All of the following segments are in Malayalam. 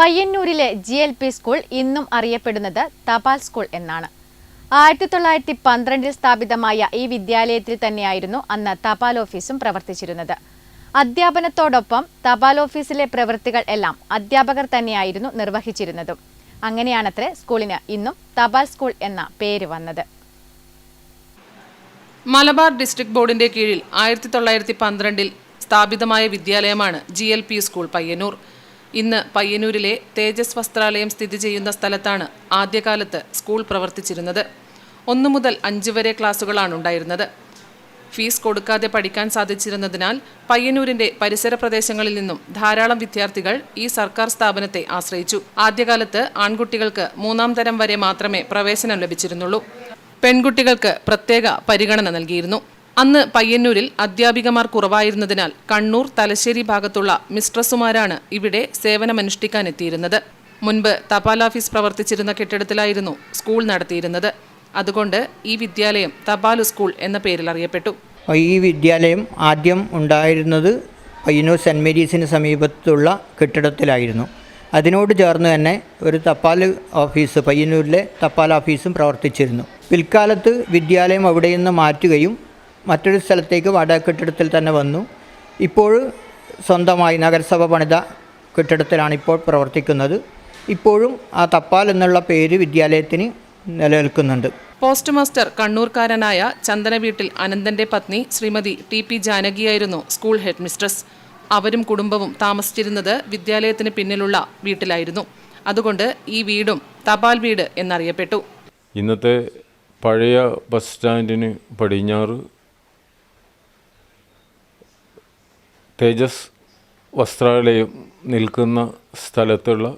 പയ്യന്നൂരിലെ ജി എൽ പി സ്കൂൾ ഇന്നും അറിയപ്പെടുന്നത് തപാൽ സ്കൂൾ എന്നാണ്. ആയിരത്തി തൊള്ളായിരത്തി പന്ത്രണ്ടിൽ സ്ഥാപിതമായ ഈ വിദ്യാലയത്തിൽ തന്നെയായിരുന്നു അന്ന് തപാൽ ഓഫീസും പ്രവർത്തിച്ചിരുന്നത്. അധ്യാപനത്തോടൊപ്പം തപാൽ ഓഫീസിലെ പ്രവൃത്തികൾ എല്ലാം അധ്യാപകർ തന്നെയായിരുന്നു നിർവഹിച്ചിരുന്നതും. അങ്ങനെയാണത്രേ സ്കൂളിന് ഇന്നും തപാൽ സ്കൂൾ എന്ന പേര് വന്നത്. മലബാർ ഡിസ്ട്രിക്ട് ബോർഡിന്റെ കീഴിൽ ആയിരത്തി തൊള്ളായിരത്തി പന്ത്രണ്ടിൽ സ്ഥാപിതമായ വിദ്യാലയമാണ് G L P school Payyanur. ഇന്ന് പയ്യന്നൂരിലെ തേജസ് വസ്ത്രാലയം സ്ഥിതി ചെയ്യുന്ന സ്ഥലത്താണ് ആദ്യകാലത്ത് സ്കൂൾ പ്രവർത്തിച്ചിരുന്നത്. ഒന്നു മുതൽ അഞ്ച് വരെ ക്ലാസുകളാണ് ഉണ്ടായിരുന്നത്. ഫീസ് കൊടുക്കാതെ പഠിക്കാൻ സാധിച്ചിരുന്നതിനാൽ പയ്യന്നൂരിന്റെ പരിസര പ്രദേശങ്ങളിൽ നിന്നും ധാരാളം വിദ്യാർത്ഥികൾ ഈ സർക്കാർ സ്ഥാപനത്തെ ആശ്രയിച്ചു. ആദ്യകാലത്ത് ആൺകുട്ടികൾക്ക് മൂന്നാം തരം വരെ മാത്രമേ പ്രവേശനം ലഭിച്ചിരുന്നുള്ളൂ. പെൺകുട്ടികൾക്ക് പ്രത്യേക പരിഗണന നൽകിയിരുന്നു. അന്ന് പയ്യന്നൂരിൽ അധ്യാപികമാർ കുറവായിരുന്നതിനാൽ കണ്ണൂർ തലശ്ശേരി ഭാഗത്തുള്ള മിസ്ട്രസുമാരാണ് ഇവിടെ സേവനമനുഷ്ഠിക്കാനെത്തിയിരുന്നത്. മുൻപ് തപാൽ ഓഫീസ് പ്രവർത്തിച്ചിരുന്ന കെട്ടിടത്തിലായിരുന്നു സ്കൂൾ നടത്തിയിരുന്നത്. അതുകൊണ്ട് ഈ വിദ്യാലയം തപാൽ സ്കൂൾ എന്ന പേരിൽ അറിയപ്പെട്ടു. ഈ വിദ്യാലയം ആദ്യം ഉണ്ടായിരുന്നത് പയ്യന്നൂർ സെന്റ് മേരീസിന് സമീപത്തുള്ള കെട്ടിടത്തിലായിരുന്നു. അതിനോട് ചേർന്ന് തന്നെ ഒരു തപാൽ ഓഫീസ് പയ്യന്നൂരിലെ തപാൽ ഓഫീസും പ്രവർത്തിച്ചിരുന്നു. പിൽക്കാലത്ത് വിദ്യാലയം അവിടെ നിന്ന് മാറ്റുകയും മറ്റൊരു സ്ഥലത്തേക്ക് വാടക കെട്ടിടത്തിൽ തന്നെ വന്നു. ഇപ്പോൾ സ്വന്തമായി നഗരസഭ പണിത കെട്ടിടത്തിലാണ് ഇപ്പോൾ പ്രവർത്തിക്കുന്നത്. ഇപ്പോഴും ആ തപ്പാൽ എന്നുള്ള പേര് വിദ്യാലയത്തിന് നിലനിൽക്കുന്നുണ്ട്. പോസ്റ്റ് മാസ്റ്റർ കണ്ണൂർക്കാരനായ ചന്ദന വീട്ടിൽ അനന്തന്റെ പത്നി ശ്രീമതി ടി പി ജാനകിയായിരുന്നു സ്കൂൾ ഹെഡ് മിസ്ട്രസ് അവരും കുടുംബവും താമസിച്ചിരുന്നത് വിദ്യാലയത്തിന് പിന്നിലുള്ള വീട്ടിലായിരുന്നു. അതുകൊണ്ട് ഈ വീടും തപാൽ വീട് എന്നറിയപ്പെട്ടു. ഇന്നത്തെ പഴയ ബസ് സ്റ്റാൻഡിന് പടിഞ്ഞാറ് തേജസ് വസ്ത്രാലയം നിൽക്കുന്ന സ്ഥലത്തുള്ള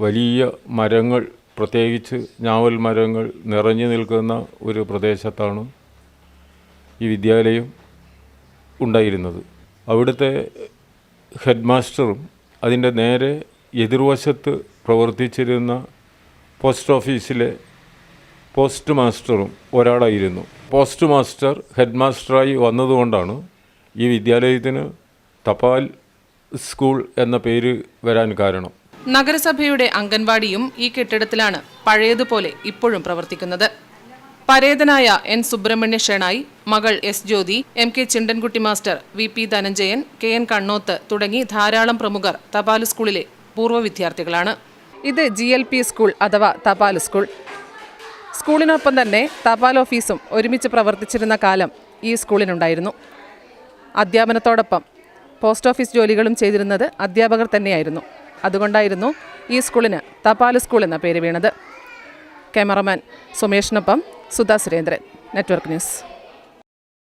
വലിയ മരങ്ങൾ പ്രത്യേകിച്ച് ഞാവൽ മരങ്ങൾ നിറഞ്ഞു നിൽക്കുന്ന ഒരു പ്രദേശത്താണ് ഈ വിദ്യാലയം ഉണ്ടായിരുന്നത്. അവിടുത്തെ ഹെഡ് മാസ്റ്ററും അതിന്റെ നേരെ എതിർവശത്ത് പ്രവർത്തിച്ചിരുന്ന പോസ്റ്റ് ഓഫീസിലെ പോസ്റ്റ് മാസ്റ്ററും ഒരാളായിരുന്നു. പോസ്റ്റ് മാസ്റ്റർ ഹെഡ് മാസ്റ്ററായി വന്നതുകൊണ്ടാണ് ഈ വിദ്യാലയത്തിന് തപാൽ സ്കൂൾ എന്ന പേര് വരാൻ കാരണം. നഗരസഭയുടെ അംഗൻവാടിയും ഈ കെട്ടിടത്തിലാണ് പഴയതുപോലെ ഇപ്പോഴും പ്രവർത്തിക്കുന്നത്. പരേതനായ എൻ സുബ്രഹ്മണ്യ ഷെണായി മകൾ S Jyothi M K Chindankutty master V P Dhananjayan K N Kannoth തുടങ്ങി ധാരാളം പ്രമുഖർ തപാൽ സ്കൂളിലെ പൂർവ വിദ്യാർത്ഥികളാണ്. ഇത് ജി എൽ പി സ്കൂൾ അഥവാ തപാൽ സ്കൂൾ. സ്കൂളിനൊപ്പം തന്നെ തപാൽ ഓഫീസും ഒരുമിച്ച് പ്രവർത്തിച്ചിരുന്ന കാലം ഈ സ്കൂളിനുണ്ടായിരുന്നു. അധ്യാപനത്തോടൊപ്പം പോസ്റ്റ് ഓഫീസ് ജോലികളും ചെയ്തിരുന്നത് അധ്യാപകർ തന്നെയായിരുന്നു. അതുകൊണ്ടായിരുന്നു ഈ സ്കൂളിന് തപാൽ സ്കൂൾ എന്ന പേര് വീണത്. ക്യാമറമാൻ സുമേഷിനൊപ്പം സുധാ സുരേന്ദ്രൻ. Network news.